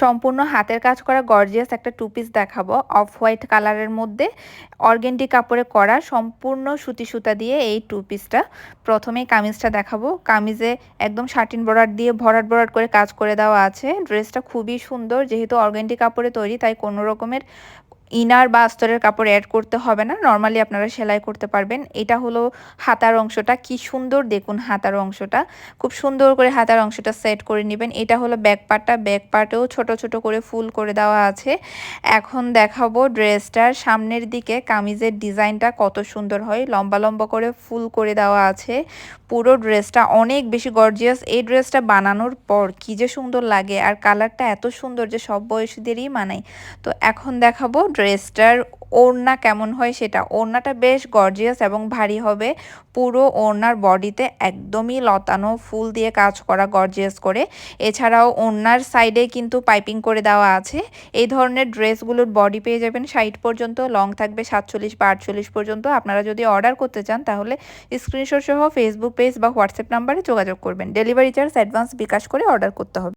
সম্পূর্ণ হাতের কাজ করা গর্জিয়াস একটা টু পিস দেখাবো। অফ হোয়াইট কালারের মধ্যে অর্গেন্ডি কাপড়ে করা সম্পূর্ণ সুতি সুতা দিয়ে এই টু পিসটা প্রথমেই কামিজটা দেখাবো। কামিজে একদম শার্টিন বরাট দিয়ে ভরাট ভরাট করে কাজ করে দেওয়া আছে। ড্রেসটা খুবই সুন্দর, যেহেতু অর্গেন্ডি কাপড়ে তৈরি, তাই কোনো রকমের ইনার বা আস্তরের কাপড় অ্যাড করতে হবে না। নর্মালি আপনারা সেলাই করতে পারবেন। এটা হলো হাতার অংশটা। কি সুন্দর দেখুন হাতার অংশটা। খুব সুন্দর করে হাতার অংশটা সেট করে নেবেন। এটা হলো ব্যাক পার্টটা ব্যাক পার্টেও ছোট ছোট করে ফুল করে দেওয়া আছে। এখন দেখাবো ড্রেসটার সামনের দিকে। কামিজের ডিজাইনটা কত সুন্দর হয়। লম্বা লম্বা করে ফুল করে দেওয়া আছে। পুরো ড্রেসটা অনেক বেশি গর্জিয়াস এই ড্রেসটা বানানোর পর কি যে সুন্দর লাগে। আর কালারটা এত সুন্দর যে সব বয়সীদেরই মানায়। তো এখন দেখাবো ড্রেসটার ওড়না কেমন হয় সেটা? ওড়নাটা বেশ গর্জিয়াস এবং ভারী হবে। পুরো ওড়নার বডিতে একদমই লতানো ফুল দিয়ে কাজ করা গর্জিয়াস করে। এছাড়াও ওড়নার সাইডে কিন্তু পাইপিং করে দেওয়া আছে। এই ধরনের ড্রেসগুলোর বডি পেয়ে যাবেন ষাট পর্যন্ত লং থাকবে সাতচল্লিশ বা আটচল্লিশ পর্যন্ত। আপনারা যদি অর্ডার করতে চান, তাহলে স্ক্রিনশট সহ ফেসবুক পেজ বা হোয়াটসঅ্যাপ নাম্বারে যোগাযোগ করবেন। ডেলিভারি চার্জ অ্যাডভান্স বিকাশ করে অর্ডার করতে হবে।